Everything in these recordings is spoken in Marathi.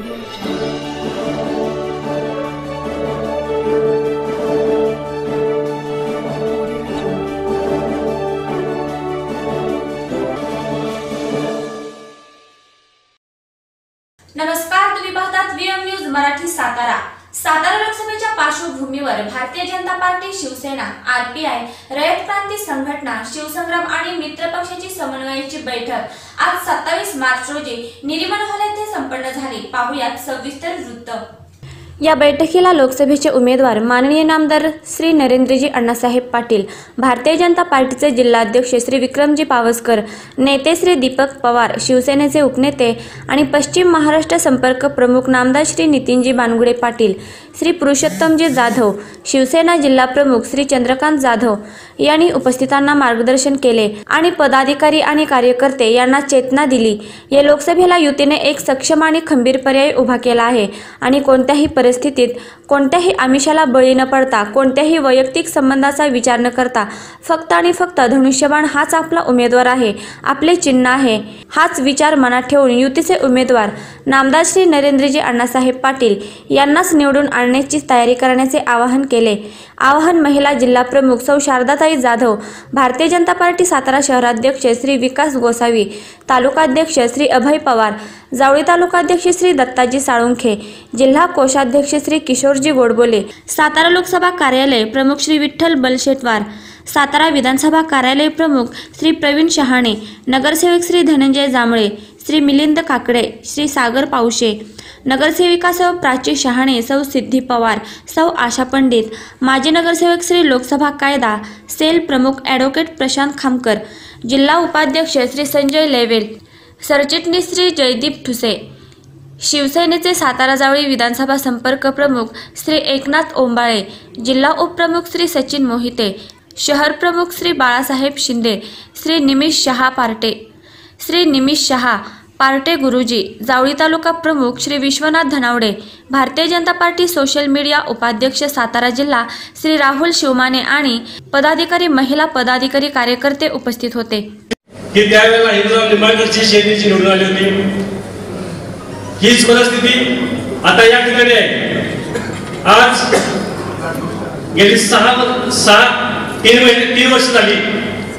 नमस्कार तुम्ही पाहतात व्हीएम न्यूज मराठी सातारा. सातारा पार्श्वभूमीवर भारतीय जनता पार्टी शिवसेना आरपीआय रयत क्रांती संघटना शिवसंग्राम आणि मित्र पक्षाची समन्वयाची बैठक आज सत्तावीस मार्च रोजी निरीमन हॉल येथे संपन्न झाली. पाहुयात सविस्तर वृत्त. या बैठकीला लोकसभेचे उमेदवार माननीय नामदार श्री नरेंद्रजी अण्णासाहेब पाटील भारतीय जनता पार्टीचे जिल्हाध्यक्ष श्री विक्रमजी पावसकर नेते श्री दीपक पवार शिवसेनेचे उपनेते आणि पश्चिम महाराष्ट्र संपर्क प्रमुख नामदार श्री नितीनजी बानगुडे पाटील श्री पुरुषोत्तमजी जाधव शिवसेना जिल्हाप्रमुख श्री चंद्रकांत जाधव यांनी उपस्थितांना मार्गदर्शन केले आणि पदाधिकारी आणि कार्यकर्ते यांना चेतना दिली. या लोकसभेला युतीने एक सक्षम आणि खंबीर पर्याय उभा केला आहे आणि कोणत्याही परिस्थितीत कोणत्याही आमिषाला बळी न पडता कोणत्याही वैयक्तिक संबंधाचा विचार न करता फक्त आणि फक्त धनुष्यबाण हाच आपला उमेदवार आहे आपले चिन्ह आहे हाच विचार मनात ठेवून युतीचे उमेदवार नामदार श्री नरेंद्रजी अण्णासाहेब पाटील यांनाच निवडून आणण्याची तयारी करण्याचे आवाहन केले. आवाहन महिला जिल्हा प्रमुख सौ शारदाताई जाधव भारतीय जनता पार्टी सातारा शहराध्यक्ष श्री विकास गोसावी तालुकाध्यक्ष श्री अभय पवार जावळी तालुकाध्यक्ष श्री दत्ताजी साळुंखे जिल्हा कोषाध्यक्ष श्री किशोरजी गोडबोले सातारा लोकसभा कार्यालय प्रमुख श्री विठ्ठल बलशेटवार सातारा विधानसभा कार्यालय प्रमुख श्री प्रवीण शहाणे नगरसेवक श्री धनंजय जांभळे श्री मिलिंद काकडे श्री सागर पावशे नगरसेविका सौ प्राची शहाणे सौ सिद्धी पवार सौ आशा पंडित माजी नगरसेवक श्री लोकसभा कायदा सेल प्रमुख ॲडव्होकेट प्रशांत खामकर जिल्हा उपाध्यक्ष श्री संजय लेवेल सरचिटणीस श्री जयदीप ठुसे शिवसेनेचे साताराजावळी विधानसभा संपर्क प्रमुख श्री एकनाथ ओंबाळे जिल्हा उपप्रमुख श्री सचिन मोहिते शहर प्रमुख श्री बाळासाहेब शिंदे श्री निमिष शहा पार्टे. श्री निमिष शहा पार्टे गुरुजी जावळी तालुका प्रमुख श्री विश्वनाथ धनावडे भारतीय जनता पार्टी सोशल मीडिया उपाध्यक्ष सातारा जिल्हा श्री राहुल शिवमाने आणि पदाधिकारी महिला पदाधिकारी कार्यकर्ते उपस्थित होते. की त्यावेळेला हिंदुराव निंबाळकरची शेतीची निवडून आली होती. हीच परिस्थिती आता या ठिकाणी आहे. आज गेली सहा सहा तीन महिने तीन वर्ष झाली.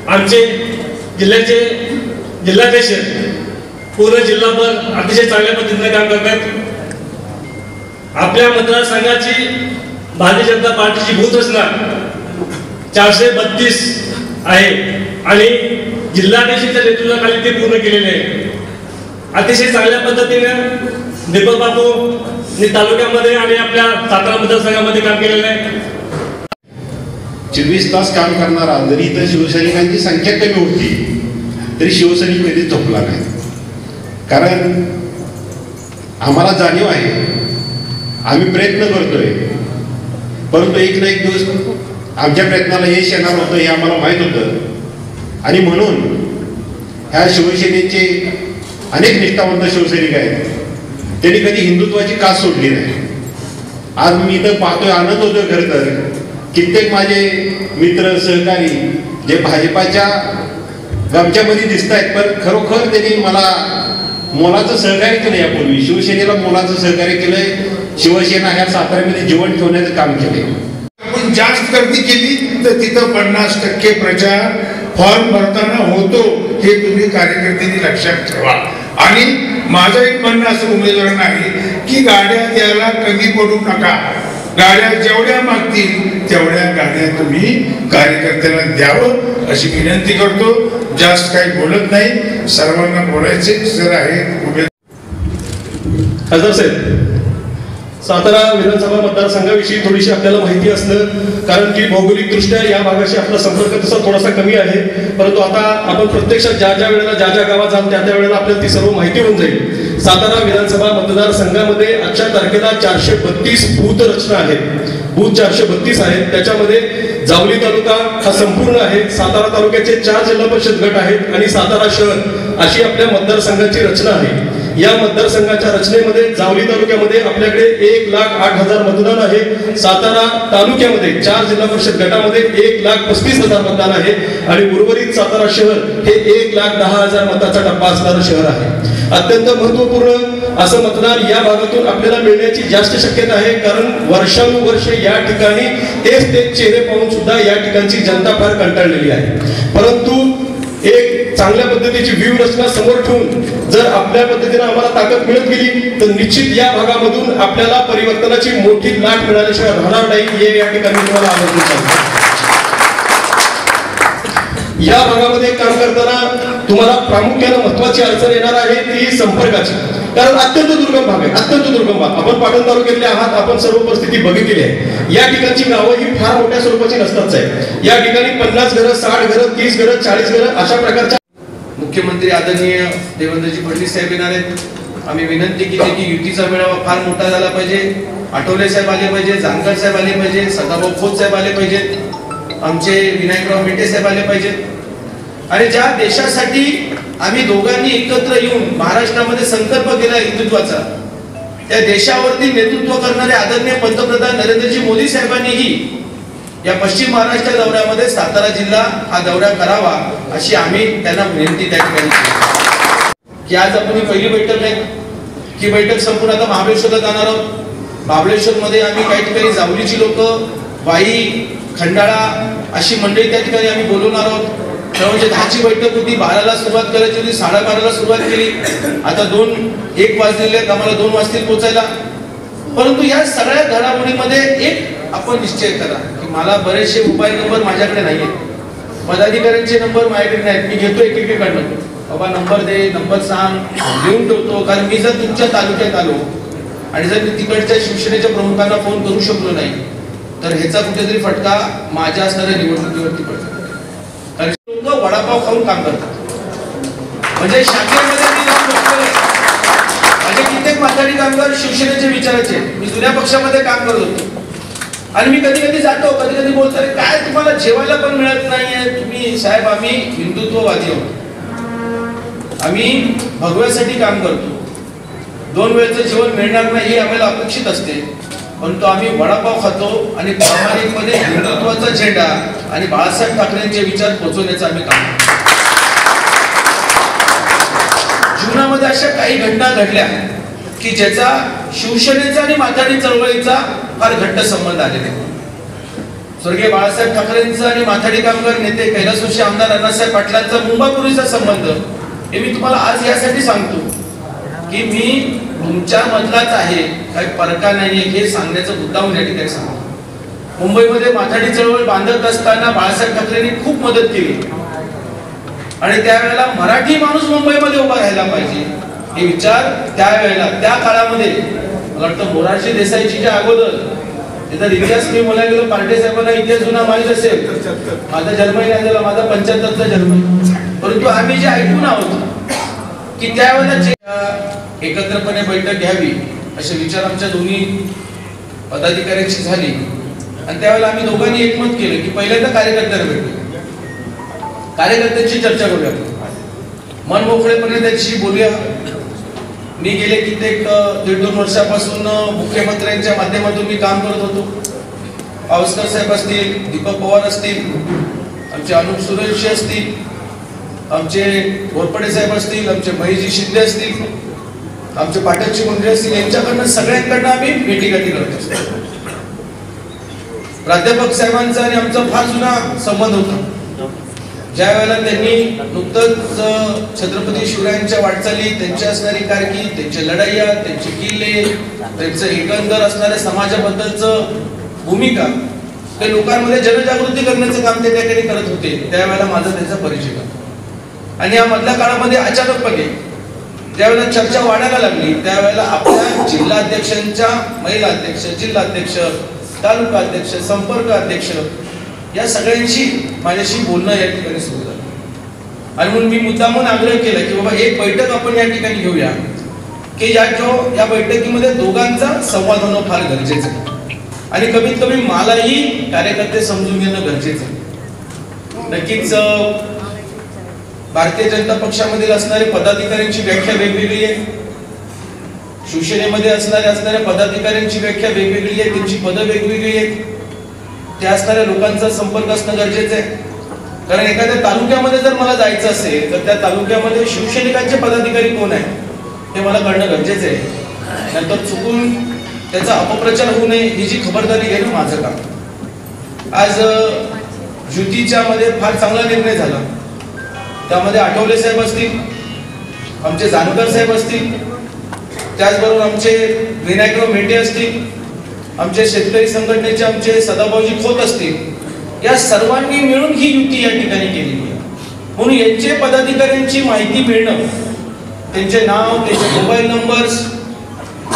आमचे जिल्ह्याचे जिल्हाध्यक्ष पूर्ण जिल्हाभर अतिशय चांगल्या पद्धतीने काम करतात. आपल्या मतदारसंघाची भारतीय जनता पार्टीची भूतरचना चारशे बत्तीस आहे आणि जिल्हाध्यक्षाच्या नेतृत्वाखाली ते पूर्ण केलेले आहे. अतिशय चांगल्या पद्धतीने दीपक बापू तालुक्यामध्ये आणि आपल्या सातारा मतदारसंघामध्ये काम केलेलं आहे. चोवीस तास काम करणारा जरी इथं शिवसैनिकांची संख्या कमी होती तरी शिवसैनिक कधीच झोपला नाही. कारण आम्हाला जाणीव आहे आम्ही प्रयत्न करतोय. परंतु एक ना एक दिवस आमच्या प्रयत्नाला यश येणार होतं हे आम्हाला माहीत होतं. आणि म्हणून ह्या शिवसेनेचे अनेक निष्ठावंत शिवसैनिक आहेत. त्यांनी कधी हिंदुत्वाची कास सोडली नाही. आज मी इथं पाहतोय आनंद होतोय खरं तर. कित्येक माझे मित्र सहकारी जे भाजपाच्या गमच्यामध्ये दिसत आहेत पण खरोखर त्यांनी मला मोलाचं सहकार्य केलं यापूर्वी. शिवसेनेला मोलाचं सहकार्य केलंय. शिवसेना ह्या साताऱ्यामध्ये जीवन ठेवण्याचं काम केलंय. आपण जास्त गर्दी केली तर तिथं पन्नास टक्के प्रचार फॉर्म भरताना होतो हे तुम्ही कार्यकर्त्यांनी लक्षात ठेवा. आणि माझं एक म्हणणं असं उमेदवार आहे की गाड्या द्यायला कमी पडू नका. गाड्या जेवढ्या मागतील तेवढ्या गाड्या तुम्ही कार्यकर्त्यांना द्यावं अशी विनंती करतो. जास्त काही बोलत नाही. सर्वांना बोलायचे सर आहेत उभे खासदार साहेब सातारा विधानसभा मतदारसंघाविषयी थोडीशी आपल्याला माहिती असणं कारण की भौगोलिकदृष्ट्या या भागाशी आपला संपर्क तसा थोडासा कमी आहे. परंतु आता आपण प्रत्यक्षात ज्या ज्या वेळेला ज्या ज्या गावात जाल त्या त्या वेळेला आपल्याला ती सर्व माहिती होऊन जाईल. सातारा विधानसभा मतदारसंघामध्ये आजच्या तारखेला चारशे बत्तीस बूथ रचना आहेत. बूथ चारशे बत्तीस आहेत. त्याच्यामध्ये जावली तालुका हा संपूर्ण आहे. सातारा तालुक्याचे चार जिल्हा परिषद गट आहेत आणि सातारा शहर अशी आपल्या मतदारसंघाची रचना आहे. या मतदारसंघाच्या रचनेमध्ये जावली तालुक्यामध्ये आपल्याकडे एक लाख आठ हजार मतदान आहे. सातारा तालुक्यामध्ये चार जिल्हा परिषद गटामध्ये एक लाख पस्तीस हजार मतदान आहे. आणि उर्वरित सातारा शहर हे एक लाख दहा हजार मताचा टप्पा असणारं शहर आहे. अत्यंत महत्त्वपूर्ण असं मतदान या भागातून आपल्याला मिळण्याची जास्त शक्यता आहे. कारण वर्षानुवर्ष या ठिकाणी तेच तेच चेहरे पाहून सुद्धा या ठिकाणची जनता फार कंटाळलेली आहे. परंतु एक चांगल्या पद्धतीची व्यूहरचना समोर ठेवून जर आपल्या पद्धतीने आम्हाला ताकद मिळत गेली तर निश्चित या भागामधून आपल्याला परिवर्तनाची मोठी लाट मिळाल्याशिवाय राहणार नाही. हे या ठिकाणी तुम्हाला आनंद सांगतो. या भागामध्ये काम करताना तुम्हाला प्रामुख्याने महत्वाची अडचण येणार आहे ती संपर्काची. कारण अत्यंत दुर्गम भाग आहे अत्यंत दुर्गम भाग. आपण पाटण तालुक्यातले आहात आपण सर्व परिस्थिती बघितली आहे. या ठिकाणची गावं ही फार मोठ्या स्वरूपाची नसतात आहे या ठिकाणी पन्नास घरं साठ घरं तीस घरं चाळीस घरं अशा प्रकारच्या मुख्यमंत्री आदरणीय देवेंद्रजी फडणवीस साहेब येणार आहेत. आम्ही विनंती केली की युतीचा मेळावा फार मोठा झाला पाहिजे. आठवले साहेब आले पाहिजे जानकर साहेब आले पाहिजे सदाभाऊ खोत साहेब आले पाहिजेत. आमचे विनायकराव मेटे साहेब आले पाहिजेत. आणि ज्या देशासाठी आम्ही दोघांनी एकत्र येऊन महाराष्ट्रामध्ये संकल्प केला हिंदुत्वाचा त्या देशावरती नेतृत्व करणारे आदरणीय पंतप्रधान नरेंद्रजी मोदी साहेबांनीही या पश्चिम महाराष्ट्र दौऱ्यामध्ये सातारा जिल्हा हा दौरा करावा अशी आम्ही त्यांना विनंती त्या ठिकाणी केली. की आज आपण ही पहिली बैठक आहे. ही बैठक संपूर्ण आता महाबळेश्वरला जाणार आहोत. महाबळेश्वर मध्ये आम्ही काही ठिकाणी जावलीची लोक वाई खंडाळा अशी मंडळी त्या ठिकाणी आम्ही बोलवणार आहोत. म्हणजे दहाची बैठक होती बाराला सुरुवात करायची होती साडेबाराला सुरुवात केली. आता दोन एक वाजलेले आहेत आम्हाला दोन वाजतील पोचायला. परंतु या सगळ्या घडामोडीमध्ये एक आपण निश्चय करा. मला बरेचसे उपाय नंबर माझ्याकडे नाही आहेत पदाधिकाऱ्यांचे नंबर माझ्याकडे नाहीत. मी घेतो एकेकडनं बाबा नंबर दे नंबर सांग. लिहून ठेवतो. कारण मी जर तुमच्या तालुक्यात आलो आणि जर मी तिकडच्या शिवसेनेच्या प्रमुखांना फोन करू शकलो नाही तर ह्याचा कुठेतरी फटका माझ्या असणाऱ्या निवडणुकीवरती पडतो. कारण लोक वडापाव खाऊन काम करतात. म्हणजे शाखेमध्ये मी कित्येक माथाडी कामगार शिवसेनेचे विचाराचे मी जुन्या पक्षामध्ये काम करत होतो. आणि मी कधी कधी जातो कधी कधी बोलतो काय तुम्हाला जेवायला पण मिळत नाहीये? तुम्ही साहेब आम्ही हिंदुत्ववादी आहोत. आम्ही भगव्यासाठी काम करतो. दोन वेळचं जेवण मिळणार नाही हे आम्हाला अपेक्षित असते. परंतु आम्ही वडापाव खातो आणि प्रामाणिकपणे हिंदुत्वाचा झेंडा आणि बाळासाहेब ठाकरेंचे विचार पोहोचवण्याचं आम्ही काम करतो. जीवनामध्ये अशा काही घटना घडल्या की ज्याचा शिवसेनेचा आणि माथाडी चळवळीचा फार घट्ट संबंध आलेले. स्वर्गीय बाळासाहेब ठाकरेंचं आणि माथाडी कामगार नेते कैलासोशी आमदार अण्णासाहेब पाटलांचा मुंबापूर्वीचा संबंध हे मी तुम्हाला आज यासाठी सांगतो की मी तुमच्या मधलाच आहे काही परका नाहीये हे सांगण्याचा मुद्दाम या ठिकाणी सांगतो. मुंबईमध्ये माथाडी चळवळ बांधत असताना बाळासाहेब ठाकरेंनी खूप मदत केली. आणि त्यावेळेला मराठी माणूस मुंबईमध्ये उभा राहायला पाहिजे. हे विचार त्यावेळेला त्या काळामध्ये वाटतं मोरारजी देसाईची जे अगोदर जर इतिहास मी बोलायला गेलो पार्टे साहेबांना इतिहास जुना माहीत असेल. माझा जन्मही नाही झाला माझा पंच्याहत्तरचा जन्म. परंतु आम्ही जे ऐकून आहोत की त्यावेळेला एकत्रपणे बैठक घ्यावी असे विचार आमच्या दोन्ही पदाधिकाऱ्यांची झाली. आणि त्यावेळेला आम्ही दोघांनी एकमत केलं की पहिल्यांदा कार्यकर्त्यांना भेटू. कार्यकर्त्यांची चर्चा करूया. मन मोकळेपणे त्याच्याशी बोलूया. मी गेले कित्येक दीड दोन वर्षापासून मुख्यमंत्र्यांच्या माध्यमातून मी काम करत होतो. पावसकर साहेब असतील दीपक पवार असतील आमचे अनुप सुरेश असतील आमचे घोरपडे साहेब असतील आमचे महेशजी शिंदे असतील आमचे पाठकची मंडळी असतील यांच्याकडनं सगळ्यांकडनं आम्ही भेटीगाठी करत असतो. प्राध्यापक साहेबांचा आणि आमचा फार जुना संबंध होता. ज्या वेळेला त्यांनी नुकतंच छत्रपती शिवरायांच्या वाटचाली त्यांची असणारी कारकी त्यांच्या लढाया त्यांचे किल्ले त्यांचं एकंदर असणाऱ्या समाजाबद्दलचं भूमिका ते लोकांमध्ये जनजागृती करण्याचं काम ते त्या ठिकाणी करत होते. त्यावेळेला माझा त्यांचा परिचय होता. आणि या मधल्या काळामध्ये अचानकपणे ज्यावेळेला चर्चा वाढायला लागली त्यावेळेला आपल्या जिल्हाध्यक्षांच्या महिला अध्यक्ष जिल्हाध्यक्ष तालुका अध्यक्ष संपर्क अध्यक्ष या सगळ्यांशी माझ्याशी बोलणं या ठिकाणी सुरू झालं. आणि म्हणून मी मुद्दामून आग्रह केला की बाबा एक बैठक आपण या ठिकाणी घेऊया की या जो या बैठकीमध्ये दोघांचा संवाद होणं फार गरजेचं आहे. आणि कमीत कमी मलाही कार्यकर्ते समजून घेणं गरजेचं आहे. नक्कीच भारतीय जनता पक्षामधील असणारे पदाधिकाऱ्यांची व्याख्या वेगवेगळी आहे. शिवसेनेमध्ये असणाऱ्या असणाऱ्या पदाधिकाऱ्यांची व्याख्या वेगवेगळी आहे त्यांची पदं वेगवेगळी आहेत. त्या असणाऱ्या लोकांचा संपर्क असणं गरजेचं आहे. कारण एखाद्या तालुक्यामध्ये जर मला जायचं असेल तर त्या तालुक्यामध्ये शिवसैनिकांचे पदाधिकारी कोण आहे हे मला कळणं गरजेचं आहे. नंतर चुकून त्याचा अपप्रचार होऊ नये ही जी खबरदारी घेणं माझं काम. आज युतीच्या मध्ये फार चांगला निर्णय झाला. त्यामध्ये आठवले साहेब असतील आमचे जानकर साहेब असतील त्याचबरोबर आमचे विनायकराव मेटे असतील आमचे शेतकरी संघटनेचे आमचे सदाभाऊजी खोत असतील या सर्वांनी मिळून ही युती या ठिकाणी केलेली आहे. म्हणून यांचे पदाधिकाऱ्यांची माहिती मिळणं त्यांचे नाव त्यांचे मोबाईल नंबर्स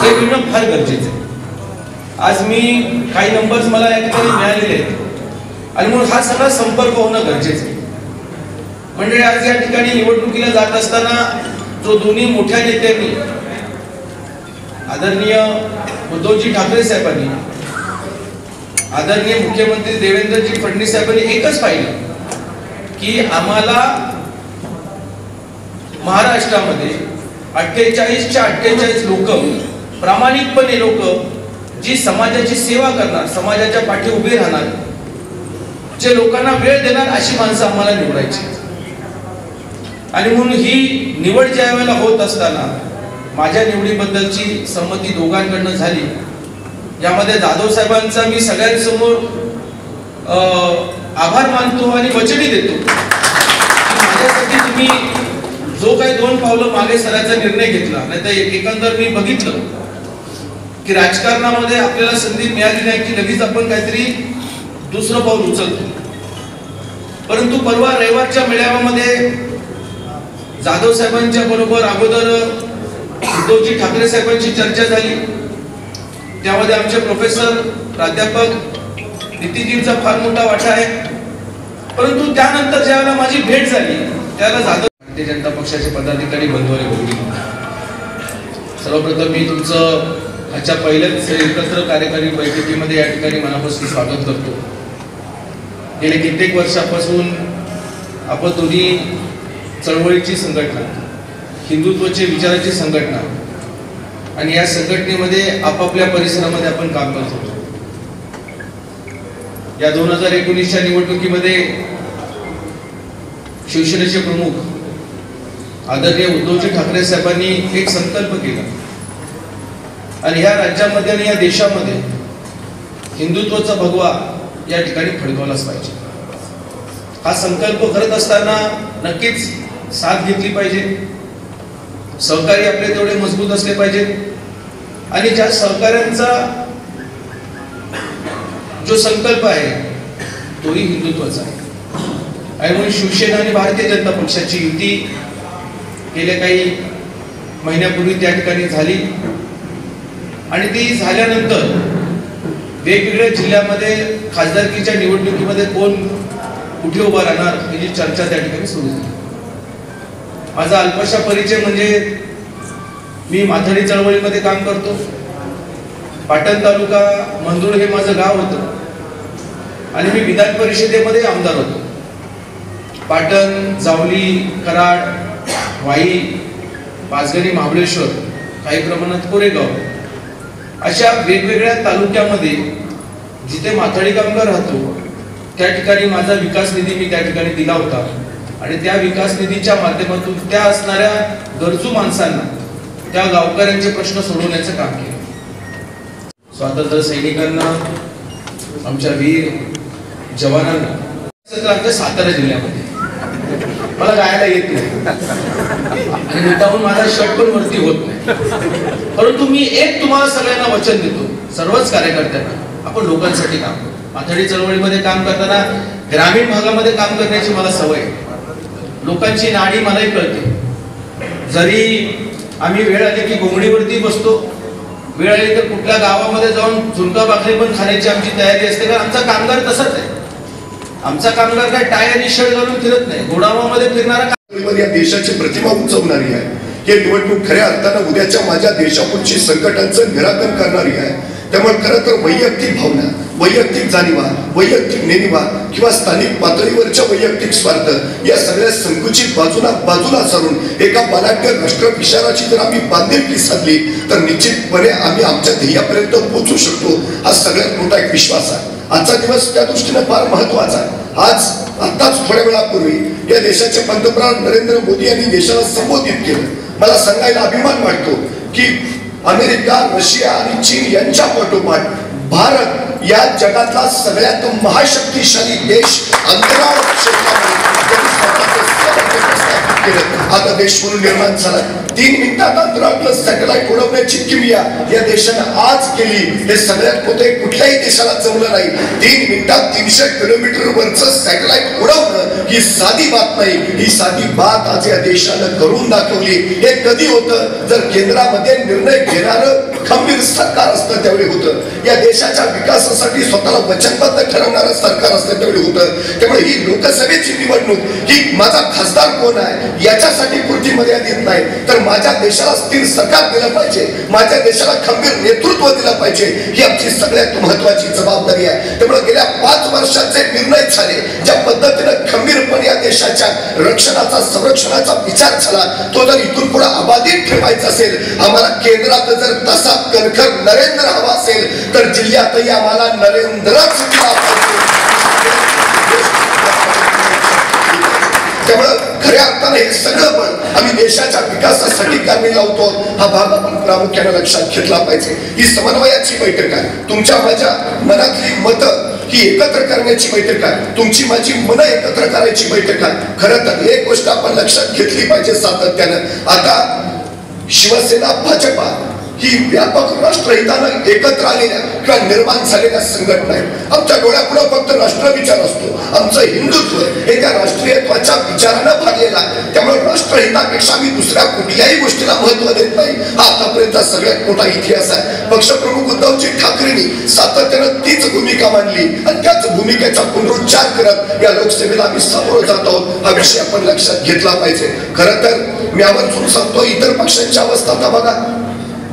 हे मिळणं फार गरजेचं आहे. आज मी काही नंबर्स मला या ठिकाणी मिळालेले आहेत. आणि म्हणून हा सगळा संपर्क होणं गरजेचं आहे. म्हणजे आज या ठिकाणी निवडणुकीला जात असताना जो दोन्ही मोठ्या नेत्यांनी आदरणीय उद्धवजी ठाकरे साहेबांनी आदरणीय मुख्यमंत्री देवेंद्रजी फडणवीस साहेबांनी एकच पाहिलं की आम्हाला महाराष्ट्रामध्ये अठ्ठेचाळीसच्या अठ्ठेचाळीस लोक प्रामाणिकपणे लोक जी समाजाची सेवा करणार समाजाच्या पाठी उभे राहणार जे लोकांना वेळ देणार अशी माणसं आम्हाला निवडायची. आणि म्हणून ही निवड ज्या वेळेला होत असताना माझ्या निवडीबद्दलची संमती दोघांकडनं झाली. यामध्ये जाधव साहेबांचा मी सगळ्यांसमोर आभार मानतो आणि वचनही देतो. माझ्यासाठी तुम्ही जो काही दोन पावलं मागे सरायचा निर्णय घेतला नाही तर एकंदर मी बघितलं की राजकारणामध्ये आपल्याला संधी मिळाली नाही की लगेच आपण काहीतरी दुसरं पाऊल उचलतो. परंतु परवा रविवारच्या मेळाव्यामध्ये जाधव साहेबांच्या बरोबर अगोदर उद्धवजी ठाकरे साहेबांची चर्चा झाली. त्यामध्ये आमचे प्रोफेसर प्राध्यापक नितीजींचा फार मोठा वाटा आहे. परंतु त्यानंतर ज्यावेळेला माझी भेट झाली त्यावेळेला जाधव भारतीय जनता पक्षाचे पदाधिकारी बंधुवरे बोलली. सर्वप्रथम मी तुमचं आजच्या पहिल्याच एकत्र कार्यकारी बैठकीमध्ये या ठिकाणी मनापासून स्वागत करतो. गेल्या कित्येक वर्षापासून आपण दोन्ही चळवळीची संघटना हिंदुत्वाचे विचाराची संघटना. आणि या संघटनेमध्ये आपापल्या परिसरामध्ये आपण काम करत होतो. या दोन हजार एकोणीसच्या निवडणुकीमध्ये शिवसेनेचे प्रमुख आदरणीय उद्धवजी ठाकरे साहेबांनी एक संकल्प केला. आणि या राज्यामध्ये आणि या देशामध्ये हिंदुत्वाचा भगवा या ठिकाणी फडकवलाच पाहिजे. हा संकल्प करत असताना नक्कीच साथ घेतली पाहिजे. सहकारी आपले तेवढे मजबूत असले पाहिजेत आणि ज्या सहकार्यांचा जो संकल्प आहे तोही हिंदुत्वाचा आहे. आणि म्हणून शिवसेना आणि भारतीय जनता पक्षाची युती गेल्या काही महिन्यापूर्वी त्या ठिकाणी झाली. आणि ती झाल्यानंतर वेगवेगळ्या जिल्ह्यामध्ये खासदारकीच्या निवडणुकीमध्ये कोण कुठे उभा राहणार याची चर्चा त्या ठिकाणी सुरू झाली. माझा अल्पशा परिचय म्हणजे मी माथाडी चळवळीमध्ये काम करतो. पाटण तालुका मंदूर हे माझं गाव होतं. आणि मी विधान परिषदेमध्ये आमदार होतो. पाटण जावली कराड वाई पाचगणी महाबळेश्वर काही प्रमाणात कोरेगाव अशा वेगवेगळ्या तालुक्यामध्ये जिथे माथाडी कामगार राहतो त्या ठिकाणी माझा विकास निधी मी त्या ठिकाणी दिला होता. आणि त्या विकास निधीच्या माध्यमातून त्या असणाऱ्या गरजू माणसांना त्या गावकऱ्यांचे प्रश्न सोडवण्याचं काम केलं. स्वातंत्र्य सैनिकांना आमच्या वीर जवानांना. आमच्या सातारा जिल्ह्यामध्ये. मला गायला येत नाही. आणि नेताहून माझा शर्ट पण वरती होत नाही. परंतु मी एक तुम्हाला सगळ्यांना वचन देतो. सर्वच कार्यकर्त्यांना. आपण लोकांसाठी काम करू. माथाडी चळवळीमध्ये काम करताना ग्रामीण भागामध्ये काम करण्याची मला सवय आहे. लोकांची नाडी मलाही कळते. जरी आम्ही वेळ आली की घोंगडीवरती बसतो वेळ आली तर कुठल्या गावामध्ये जाऊन झुणका भाकरी पण खाण्याची आमची तयारी असते कारण आमचा कामगार तसाच आहे. आमचा कामगार काय टाय आणि शर्ट घालून फिरत नाही. गोडावामध्ये फिरणारा या देशाची प्रतिमा उंचवणारी आहे. हे निवडणूक खऱ्या अर्थानं उद्याच्या माझ्या देशापुढची संकटांचं निराकरण करणारी आहे. त्यामुळे खरं तर वैयक्तिक भावना वैयक्तिक जाणीवा वैयक्तिक नेणीवा किंवा स्थानिक पातळीवरच्या वैयक्तिक स्वार्थ या सगळ्या संकुचित बाजूला बाजूला सारून एका बलाढ्य राष्ट्र विचाराची जर आम्ही बांधिलकी साधली तर निश्चितपणे आम्ही आमच्या ध्येयापर्यंत पोहोचू शकतो हा सगळ्यात मोठा एक विश्वास आहे. आजचा दिवस त्या दृष्टीने फार महत्त्वाचा आहे. आज आताच थोड्या वेळापूर्वी या देशाचे पंतप्रधान नरेंद्र मोदी यांनी देशाला संबोधित केलं. मला सांगायला अभिमान वाटतो की अमेरिका रशिया आणि चीन यांच्या पाठोपाठ भारत या जगातला सगळ्यात महाशक्तिशाली देश अंतराळ क्षेत्रामध्ये. केलं. आता देश म्हणून निर्माण झाला तीन मिनिटात अंतराळातलं सॅटेलाइट उडवण्याची किमिया या देशानं आज केली. हे सगळ्यात मोठे कुठल्याही देशाला जमलं नाही. तीन मिनिटात तीनशे किलोमीटर वरचं सॅटेलाइट उडवणं ही साधी बात नाही. ही साधी बात आज या देशानं करून दाखवली. हे कधी होतं? जर केंद्रामध्ये निर्णय घेणारं खंबीर सरकार असतं त्यावेळी होतं. या देशाच्या विकासासाठी स्वतःला वचनबद्ध ठरवणारं सरकार असतं त्यावेळी होतं. त्यामुळे ही लोकसभेची निवडणूक ही माझा खासदार कोण आहे? याच्यासाठी गुरुजी मर्यादा येत नाही. तर माझ्या देशाला स्थिर सरकार दिलं पाहिजे. माझ्या देशाला खंबीर नेतृत्व दिलं पाहिजे. ही आमची सगळ्यात महत्वाची जबाबदारी आहे. त्यामुळे गेल्या पाच वर्षाचे निर्णय झाले. ज्या पद्धतीनं खंबीरपणे या देशाच्या रक्षणाचा संरक्षणाचा विचार झाला तो जर इथून पुढे अबाधित ठेवायचा असेल आम्हाला केंद्रात जर तसा कणखर नरेंद्र हवा असेल तर जिल्ह्यातही आम्हाला नरेंद्रच त्यामुळं खऱ्या अर्थाने हे सगळं पण आम्ही देशाच्या विकासासाठी कामी लावतो. हा भाग आपण प्रामुख्याने लक्षात घेतला पाहिजे. ही समन्वयाची बैठक आहे. तुमच्या माझ्या मनातली मतं ही एकत्र करण्याची बैठक आहे. तुमची माझी मन एकत्र करायची बैठक आहे. खरं तर एक गोष्ट आपण लक्षात घेतली पाहिजे सातत्यानं. आता शिवसेना भाजपा ही व्यापक राष्ट्रहितानं एकत्र आलेल्या किंवा निर्माण झालेल्या संघटना आहेत. आमच्या डोळ्यापुढे फक्त राष्ट्र विचार असतो. आमचं हिंदुत्व हे त्या राष्ट्रीयत्वाच्या विचारानं भरलेलं आहे. त्यामुळे राष्ट्रहितापेक्षा आम्ही दुसऱ्या कुठल्याही गोष्टीला महत्त्व देत नाही. हा आतापर्यंत सगळ्यात मोठा इतिहास आहे. पक्षप्रमुख उद्धवजी ठाकरेंनी सातत्यानं तीच भूमिका मांडली आणि त्याच भूमिकेचा पुनरुच्चार करत या लोकसभेला आम्ही सामोरं जात आहोत. हा विषय आपण लक्षात घेतला पाहिजे. खरं तर मी आवर्जून सांगतो इतर पक्षांची अवस्था आता बघा.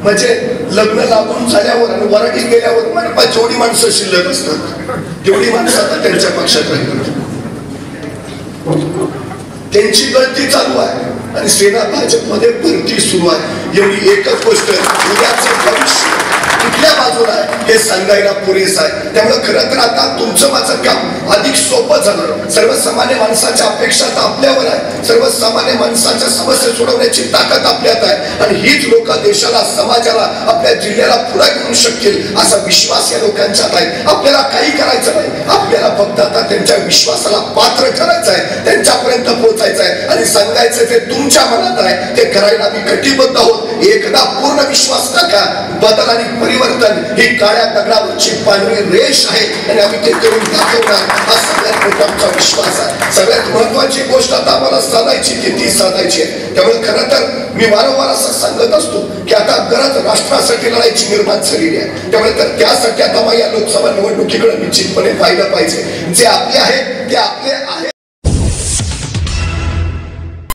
म्हणजे लग्न लागून झाल्यावर आणि वराडीत गेल्यावर म्हणजे जेवढी माणसं शिल्लक असतात तेवढी माणसं आता त्यांच्या पक्षात राहिली त्यांची गळती चालू आहे आणि सेना भाजपमध्ये भरती सुरू आहे. एवढी एकच गोष्ट उद्याचं भविष्य. कुठल्या बाजूला आहे? हे सांगायला पुरेस आहे. त्यामुळे खरं तर आता तुमचं माझं काम अधिक सोपं झालं. सर्वसामान्य माणसाच्या अपेक्षा तर आपल्यावर आहे. सर्वसामान्य माणसाच्या समस्या सोडवण्याची ताकद आपल्यात आहे. आणि हीच लोक देशाला समाजाला आपल्या जिल्ह्याला पुढे घेऊ शकतील असा विश्वास या लोकांच्यात आहे. आपल्याला काही करायचं नाही. आपल्याला फक्त आता त्यांच्या विश्वासाला पात्र करायचं आहे. त्यांच्यापर्यंत पोहोचायचं आहे. आणि सांगायचं ते तुमच्या मनात आहे. ते करायला आम्ही कटिबद्ध आहोत. एकदा पूर्ण विश्वास टाका बदल आणि परिवर्तन ही काळ्या दगडावरची पांढरी रेष आहे. आणि आम्ही ते करून दाखवणार. हा सगळ्यात मोठा आमचा विश्वास आहे. सगळ्यात महत्वाची गोष्ट आता आम्हाला साधायची ती ती साधायची आहे. त्यामुळे खरं तर मी वारंवार असं सांगत असतो की आता गरज राष्ट्रासाठी लढायची निर्माण झालेली आहे. त्यामुळे तर त्यासाठी आता या लोकसभा निवडणुकीकडे निश्चितपणे पाहिलं पाहिजे. जे आपले आहे ते आपले